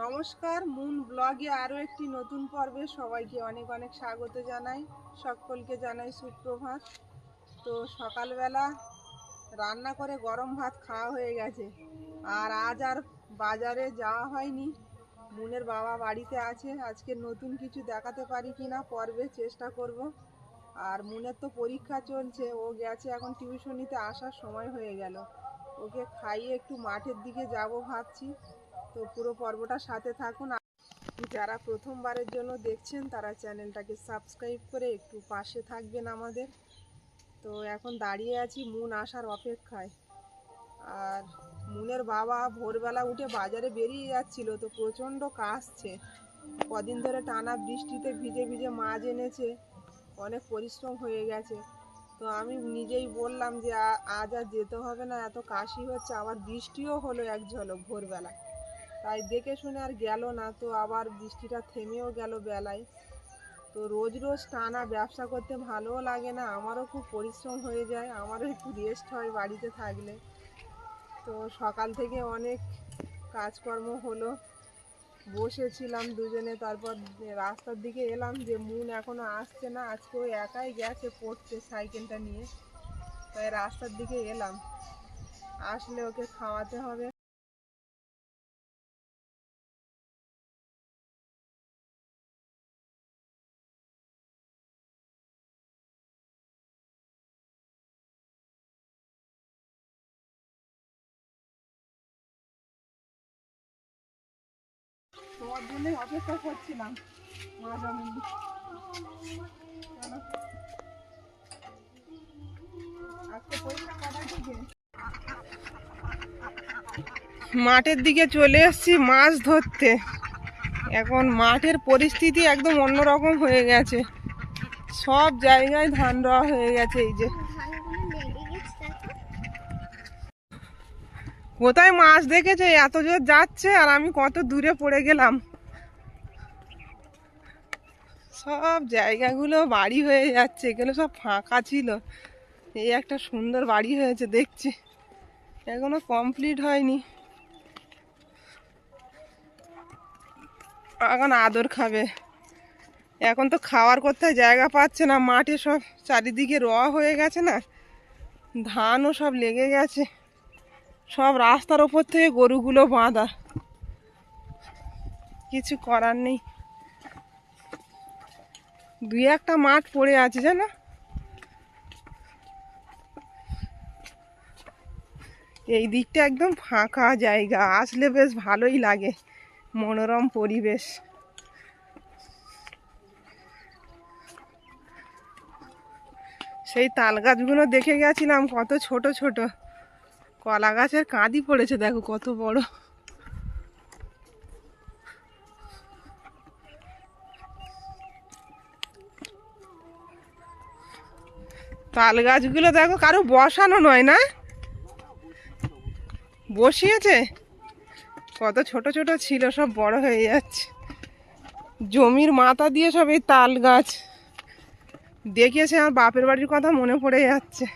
নমস্কার, মুন ব্লগে আরও একটি নতুন পর্বে সবাইকে অনেক অনেক স্বাগত জানাই। সকলকে জানাই সুপ্রভাত। তো সকালবেলা রান্না করে গরম ভাত খাওয়া হয়ে গেছে। আর আজ আর বাজারে যাওয়া হয়নি। মুনের বাবা বাড়িতে আছে। আজকে নতুন কিছু দেখাতে পারি কি না পর্বে চেষ্টা করব। আর মুনের তো পরীক্ষা চলছে। ও গেছে এখন টিউশনিতে আসার সময় হয়ে গেল। ওকে খাইয়ে একটু মাঠের দিকে যাব ভাবছি। তো পুরো পর্বটা সাথে থাকুন। যারা প্রথমবারের জন্য দেখছেন, তারা চ্যানেলটাকে সাবস্ক্রাইব করে একটু পাশে থাকবেন আমাদের। তো এখন দাঁড়িয়ে আছি মুন আসার অপেক্ষায়। আর মুনের বাবা ভোরবেলা উঠে বাজারে বেরিয়ে যাচ্ছিল, তো প্রচণ্ড কাশছে। কদিন ধরে টানা বৃষ্টিতে ভিজে ভিজে মাছ এনেছে, অনেক পরিশ্রম হয়ে গেছে। তো আমি নিজেই বললাম যে আজ আর যেতে হবে না, এত কাশি হচ্ছে। আবার বৃষ্টিও হলো এক ঝলক ভোরবেলা। তাই দেখে শুনে আর গেল না, তো আবার বৃষ্টিটা থেমেও গেল বেলায়। তো রোজ রোজ টানা ব্যবসা করতে ভালোও লাগে না, আমারও খুব পরিশ্রম হয়ে যায়, আমারও একটু রেস্ট হয় বাড়িতে থাকলে। তো সকাল থেকে অনেক কাজকর্ম হলো, বসেছিলাম দুজনে, তারপর রাস্তার দিকে এলাম যে মুন এখনও আসছে না, আজকে একাই গেছে পড়তে সাইকেলটা নিয়ে। তাই রাস্তার দিকে এলাম, আসলে ওকে খাওয়াতে হবে। অপেক্ষা করছিলাম। আজকে দিকে? মাঠের দিকে চলে এসেছি মাছ ধরতে। এখন মাঠের পরিস্থিতি একদম অন্যরকম হয়ে গেছে। সব জায়গায় ধান রওয়া হয়ে গেছে এই যে। কোথায় মাছ দেখেছে? এত জোর যাচ্ছে আর আমি কত দূরে পড়ে গেলাম। সব জায়গাগুলো বাড়ি হয়ে যাচ্ছে, এগুলো সব ফাঁকা ছিল। এই একটা সুন্দর বাড়ি হয়েছে, দেখছি। এখনও কমপ্লিট হয়নি। এখন আদর খাবে। এখন তো খাওয়ার কোথায় জায়গা পাচ্ছে না, মাঠে সব চারিদিকে রওয়া হয়ে গেছে না, ধানও সব লেগে গেছে। সব রাস্তার ওপর থেকে গরুগুলো বাঁধা। কিছু করার নেই। দুই একটা মাঠ পড়ে আছে, জানো? এই দিকটা একদম ফাঁকা জায়গা, আসলে বেশ ভালোই লাগে, মনোরম পরিবেশ। সেই তাল গাছগুলো দেখে গেছিলাম, কত ছোট ছোট। কলা গাছের কাঁদি পড়েছে, দেখো কত বড়। তাল গাছগুলো দেখো, কারও বসানো নয় না? বসিয়েছে? কত ছোট ছোট ছিল, সব বড় হয়ে যাচ্ছে। জমির মাথা দিয়ে সব এই তাল গাছ। দেখিয়েছে, আমার বাপের বাড়ির কথা মনে পড়ে যাচ্ছে।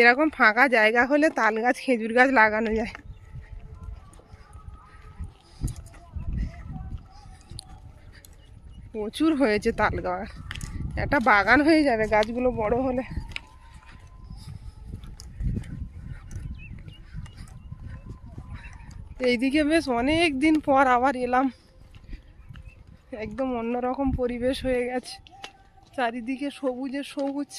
এরকম ফাঁকা জায়গা হলে তাল গাছ, খেজুর গাছ লাগানো যায়। প্রচুর হয়েছে তাল গাছ। একটা বাগান হয়ে যাবে গাছগুলো বড় হলে। এইদিকে বেশ অনেক দিন পর আবার এলাম। একদম অন্যরকম পরিবেশ হয়ে গেছে। চারিদিকে সবুজে সবুজ।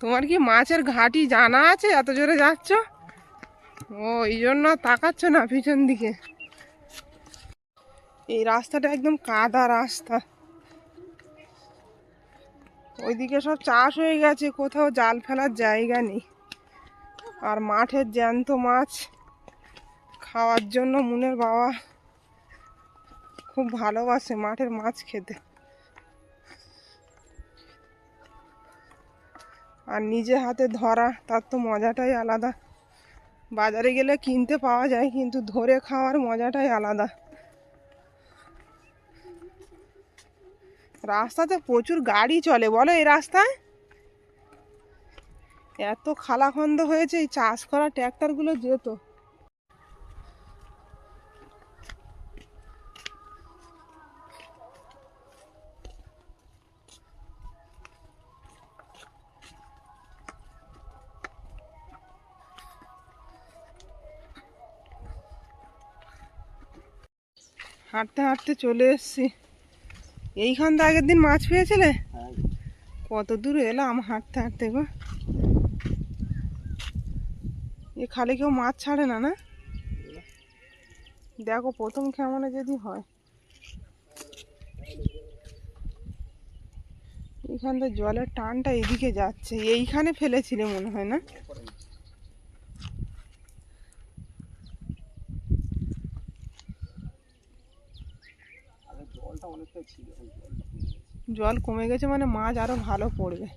তোমার কি মাছের ঘাটি জানা আছে? এত জোরে যাচ্ছ? ও, এই জন্য তাকাচ্ছ না পিছন দিকে। এই রাস্তাটা একদম কাদা রাস্তা। ওইদিকে সব চাষ হয়ে গেছে, কোথাও জাল ফেলার জায়গা নেই। আর মাঠের জ্যান্ত মাছ খাওয়ার জন্য মুনের বাবা খুব ভালোবাসে মাঠের মাছ খেতে। আর নিজে হাতে ধরা, তার তো মজাটাই আলাদা। বাজারে গেলে কিনতে পাওয়া যায়, কিন্তু ধরে খাওয়ার মজাটাই আলাদা। রাস্তাতে প্রচুর গাড়ি চলে, বলো এই রাস্তায়? এত খালাখন্দ হয়েছে, এই চাষ করা ট্র্যাক্টরগুলো যেত। হাঁটতে হাঁটতে চলে এসছি। এইখান তো আগের দিন মাছ পেয়েছিলে? কত দূর এলাম হাঁটতে হাঁটতে গো। এ খালে কেউ মাছ ছাড়ে না না? দেখো প্রথম কেমনে যদি হয়। এইখান তো জলের টানটা এদিকে যাচ্ছে। এইখানে ফেলেছিলে মনে হয় না? জল কমে গেছে মানে মাছ আরও ভালো পড়বে।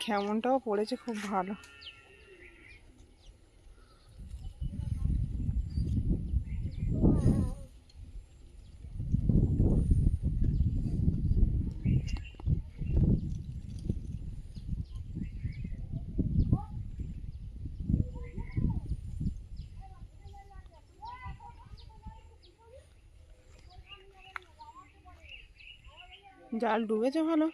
খেমনটাও পড়েছে খুব ভালো। জাল ডুবেছে ভালো।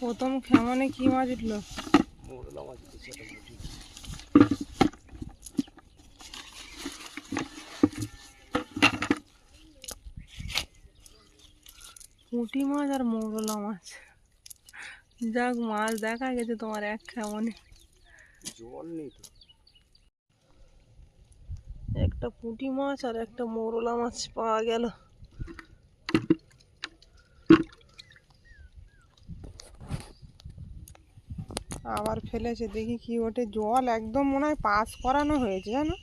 প্রথম খেমনে কি মাছ উঠল? পুঁটি মাছ আর মৌরলা মাছ। যাক, মাছ দেখা গেছে তোমার এক খেমনে। জল নেই তো। একটা পুঁটি মাছ আর একটা মৌরলা মাছ পাওয়া গেল। আবার ফেলেছে, দেখি কি ওঠে। জল একদম মনে হয় পাস করানো হয়েছে, জানো?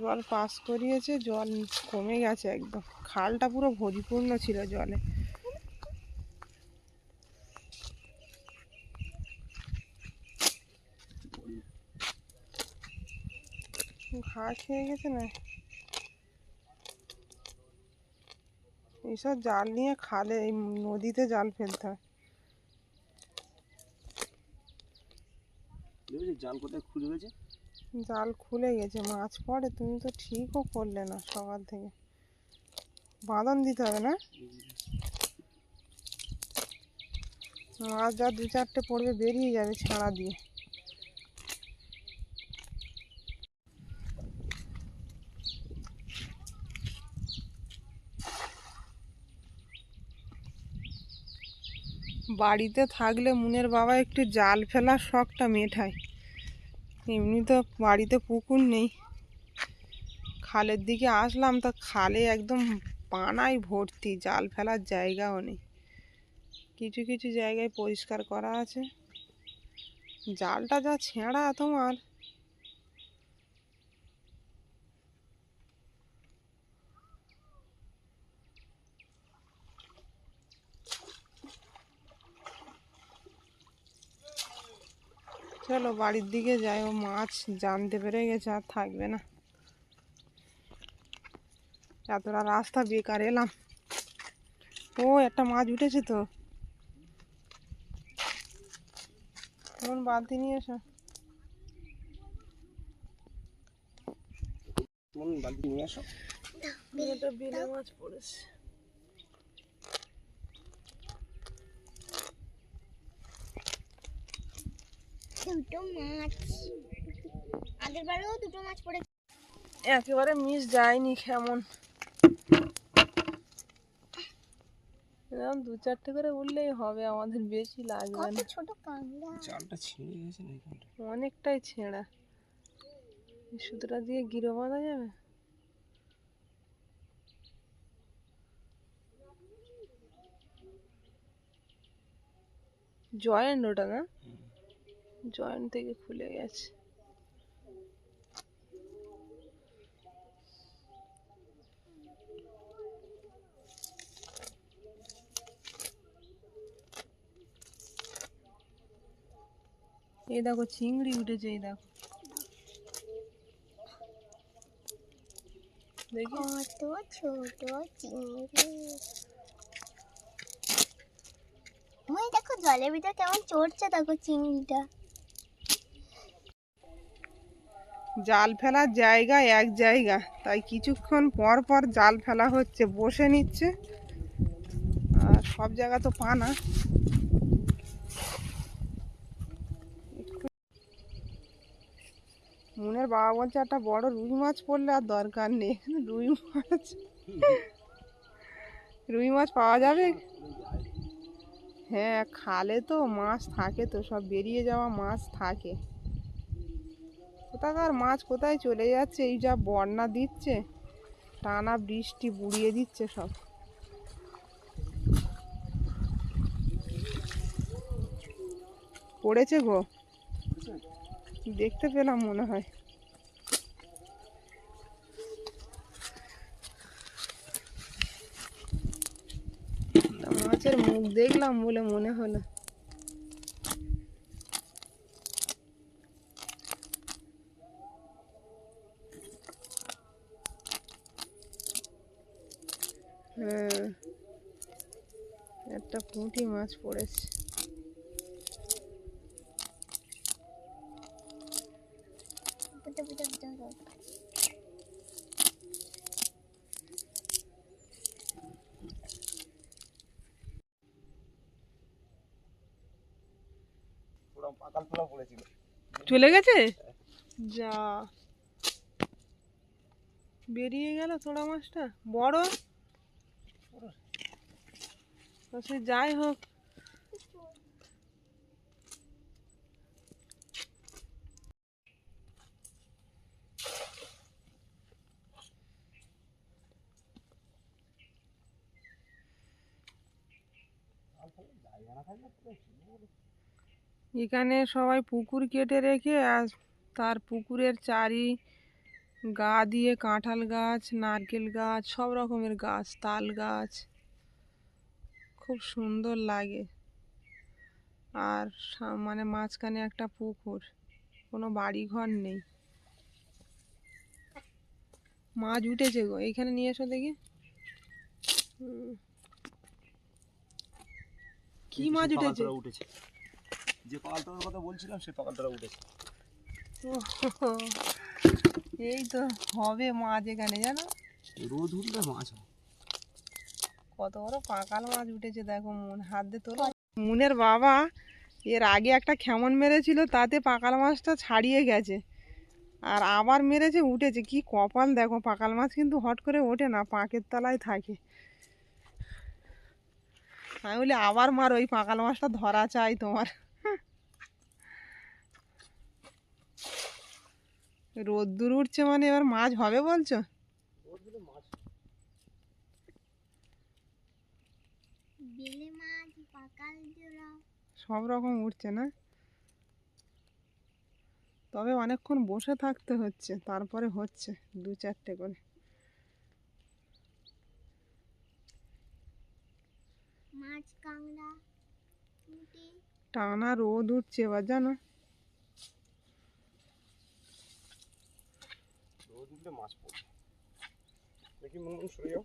জল পাস করিয়েছে, জল কমে গেছে একদম। খালটা পুরো ভরিপূর্ণ ছিল জলে। ঘা খেয়ে গেছে না? এইসব জাল নিয়ে খালে এই নদীতে জাল ফেলতে হয়। জাল কোথায় খুলে গেছে জাল খুলে গেছে মাছ পড়ে। তুমি তো ঠিকও করলে না সকাল থেকে। বাঁধন দিতে হবে না? মাছ যা দু চারটে পড়বে বেরিয়ে যাবে ছাড়া দিয়ে। বাড়িতে থাকলে মুনের বাবা একটু জাল ফেলার শখটা মেটায়। এমনি তো বাড়িতে পুকুর নেই। খালের দিকে আসলাম তো খালে একদম পানায় ভর্তি, জাল ফেলার জায়গাও নেই। কিছু কিছু জায়গায় পরিষ্কার করা আছে। জালটা যা ছেঁড়া তোমার। চলো বাড়ির দিকে যাই। ও মাছ জানতে পেরে গেছে আর থাকবে না। এতটা রাস্তা বেকার এলাম। ও একটা মাছ উঠেছে তো। এখন বালতি নিয়ে এসো। বালতি নিয়ে আসো বিলে মাছ পড়েছে। দুটো মাছ। আগের বারেও দুটো মাছ পড়ে একেবারে মিস যায়নি কেমন। এরকম দু চারটে করে উঠলেই হবে আমাদের বেশি লাগবে না। ছোট কাঁকড়া। জালটা ছিঁড়ে গেছে না অনেকটাই ছেঁড়া। সুতোটা দিয়ে গিরো বাঁধা যাবে? জয়েন্ট ওটা না? জয়েন্ট থেকে খুলে গেছে। এই দেখো চিংড়ি উঠেছে, এই দেখো। দেখি। চিংড়ি। দেখো জলের ভিতর কেমন চড়ছে, দেখো চিংড়িটা। জাল ফেলার জায়গা এক জায়গা। তাই কিছুক্ষণ পর পর জাল ফেলা হচ্ছে, বসে নিচ্ছে। আর সব জায়গা তো পানা মনের বাবা বলছে, একটা বড় রুই মাছ পড়লে আর দরকার নেই। রুই মাছ? রুই মাছ পাওয়া যাবে? হ্যাঁ খালে তো মাছ থাকে তো, সব বেরিয়ে যাওয়া মাছ থাকে। কোথাকার মাছ কোথায় চলে যাচ্ছে? এই যা বন্যা দিচ্ছে, টানা বৃষ্টি বুড়িয়ে দিচ্ছে সব। পড়েছে গো। দেখতে পেলাম মনে হয়। মাছের মুখ দেখলাম বলে মনে হলো। হ্যাঁ। একটা পুঁটি মাছ পড়েছে। চলে গেছে? যা। বেরিয়ে গেল তোড়া মাছটা। বড়? তো সে যাই হোক। এখানে সবাই পুকুর কেটে রেখে আর তার পুকুরের চারি গা দিয়ে কাঁঠাল গাছ, নারকেল গাছ, সব রকমের গাছ, তাল গাছ। খুব সুন্দর লাগে। আর মানে মাঝখানে একটা পুকুর কোনো বাড়ি ঘর নেই। মাছ উঠেছে গো এইখানে নিয়ে এসো দেখি। কি মাছ উঠেছে উঠেছে। যে পাকালতলার কথা বলছিলাম সে পাকালতলা উঠেছে। এই তো হবে মাছ এখানে জানো? রোদ উঠলে মাছ হয়। কত বড় পাকাল মাছ উঠেছে, দেখো মন, হাত দিয়ে তোলো। মুনের বাবা, এর আগে একটা খেমন মেরেছিল, তাতে পাকাল মাছটা ছাড়িয়ে গেছে। আর আবার মেরেছে, উঠেছে। কি কপাল, দেখো, পাকাল মাছ কিন্তু হট করে ওঠে না, পাঁকের তলায় থাকে। আমি বলি, আবার মার, ওই পাকাল মাছটা ধরা চাই তোমার। রোদ্দুর উঠছে মানে এবার মাছ হবে বলছো বেলে মাছ পাকাল জোড়া সব রকম উঠছে না? তবে অনেকক্ষণ বসে থাকতে হচ্ছে তারপরে হচ্ছে দু চারটে করে। মাছ কাঁকড়া টানা রোদ উঠছে এবার জানো? রোদ উঠলে মাছ পড়ছে দেখি মন মন সরে যাও।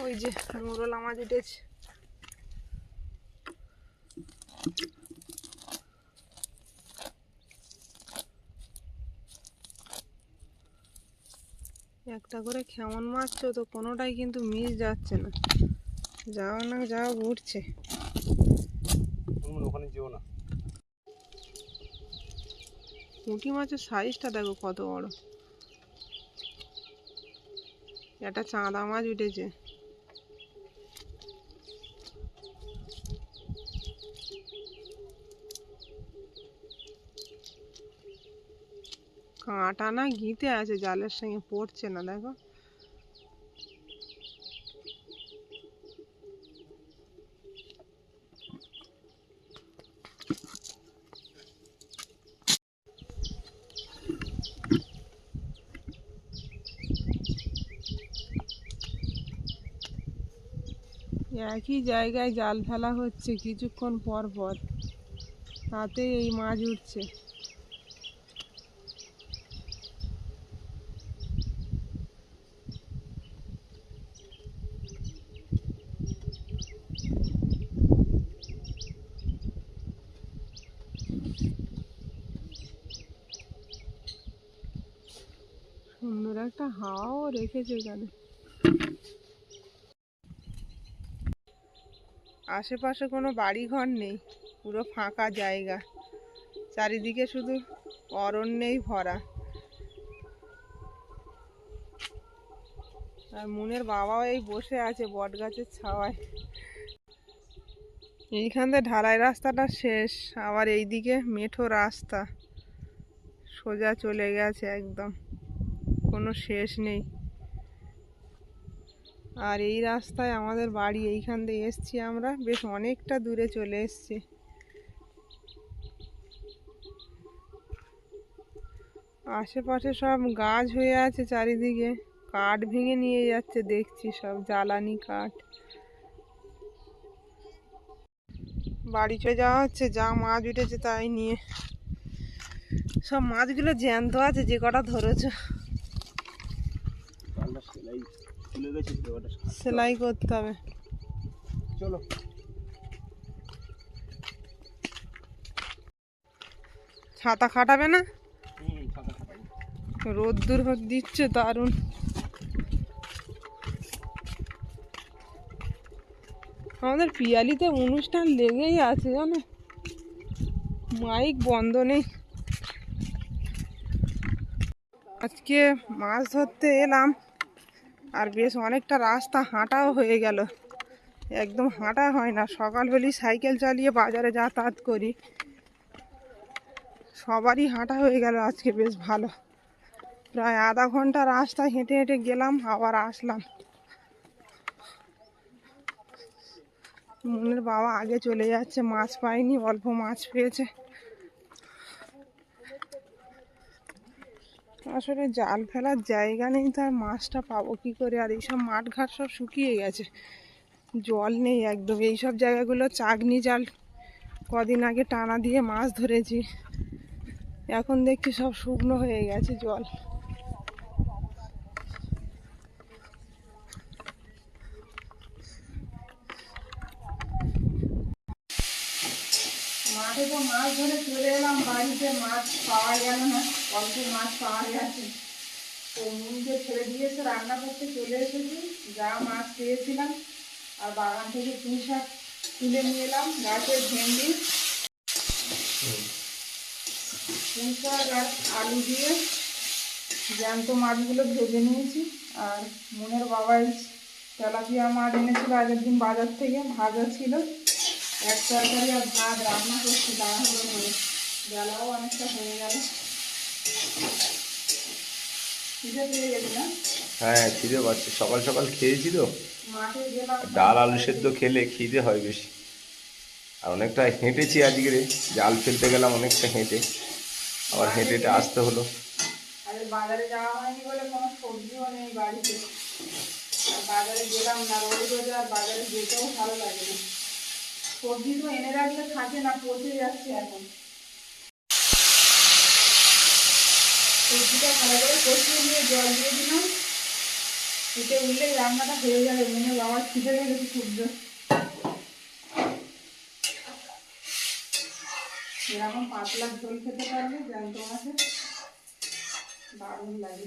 ওই যে মোরলা মাছ উঠেছে। একটা করে কেমন মারছো তো কোনোটাই কিন্তু মিস যাচ্ছে না। যাও না যাও উঠছে মন মন ওখানে যেও না। পুঁটি মাছের সাইজটা দেখো কত বড়। একটা চাঁদা মাছ উঠেছে। কাঁটা না ঘিতে আছে, জালের সঙ্গে পড়ছে না, দেখো। একই জায়গায় জাল ফেলা হচ্ছে, কিছুক্ষণ পর পর। তাতে এই মাছ উঠছে সুন্দর একটা হাওয়াও রেখেছে এখানে আশেপাশে কোনো বাড়ি ঘর নেই, পুরো ফাঁকা জায়গা। চারিদিকে শুধু অরণ্যেই ভরা। আর মুনের বাবাও এই বসে আছে বট গাছের ছাওয়ায়। এইখান থেকে ঢালাই রাস্তাটা শেষ, আবার এইদিকে মেঠো রাস্তা। সোজা চলে গেছে একদম। কোনো শেষ নেই। আর এই রাস্তায় আমাদের বাড়ি, এইখান দিয়ে এসছি আমরা। বেশ অনেকটা দূরে চলে এসছি। আশেপাশে সব গাছ হয়ে আছে চারিদিকে। কাঠ ভেঙে নিয়ে যাচ্ছে, দেখছি সব জ্বালানি কাঠ। বাড়ি চলে যাওয়া হচ্ছে, যা মাছ উঠেছে তাই নিয়ে। সব মাছগুলো জ্যান্ত আছে, যে কটা ধরেছে। সেলাই করতে হবে। চলো। ছাতা খাটাবে না? রোদ্দুর দিচ্ছে দারুণ। আমাদের পিয়ালিতে অনুষ্ঠান লেগেই আছে জানো? মাইক বন্ধ নেই। আজকে মাছ ধরতে এলাম। আর বেশ অনেকটা রাস্তা হাঁটাও হয়ে গেল। একদম হাঁটা হয় না। সকাল হলেই সাইকেল চালিয়ে বাজারে যাতায়াত করি। সবারই হাঁটা হয়ে গেল আজকে বেশ ভালো। প্রায় আধা ঘণ্টা রাস্তা হেঁটে হেঁটে গেলাম, আবার আসলাম। মনের বাবা আগে চলে যাচ্ছে, মাছ পায়নি, অল্প মাছ পেয়েছে। আসলে জাল ফেলার জায়গা নেই, তার মাছটা পাবো কি করে? আর এইসব মাঠ ঘাট সব শুকিয়ে গেছে। জল নেই একদম। এইসব জায়গাগুলো চাগনি জাল কদিন আগে টানা দিয়ে মাছ ধরেছি। এখন দেখছি সব শুকনো হয়ে গেছে জল। মাঠে তো মাছ ধরে চলে এলাম, বাড়িতে মাছ পাওয়া গেল না। অল্প মাছ পাওয়া গেছে তো মুনিকে ছেড়ে দিয়েছে রান্না করতে চলে এসেছি। যা মাছ পেয়েছিলাম আর বাগান থেকে পুঁই শাক তুলে নিয়ে এলাম। গাছের ভেন্ডি, পুঁই শাক আলু দিয়ে জ্যান্ত মাছগুলো ভেজে নিয়েছি। আর মনের বাবাই তেলাপিয়া মাছ এনেছিল আগের দিন বাজার থেকে। ভাজা ছিল। এক তরকারি আর ভাত রান্না করছি। তাড়াহুড়ো করে বেলাও অনেকটা হয়ে গেল। হ্যাঁ খিদে পাচ্ছে। সকাল সকাল খেয়েছি তো। ডাল, আলু সেদ্ধ খেলে খিদে হয় বেশি। আর অনেকটা হেঁটেছি আজকে। জাল ফেলতে গেলাম অনেকটা হেঁটে। আবার হেঁটে হেঁটে আসতে হলো। বাজারে যাওয়া হয়নি বলে সবজি তো এনে রাখলে থাকে না, পচে যাচ্ছে এখন। সবজিটা ভালো করে কষিয়ে নিয়ে জল দিয়ে দিলাম। ফুটে উঠলে রান্নাটা হয়ে যাবে, মনে বাবার খিদে খুব জোর। এরকম পাতলা ঝোল খেতে পারবে জ্যান্ত মাছের দারুণ লাগে।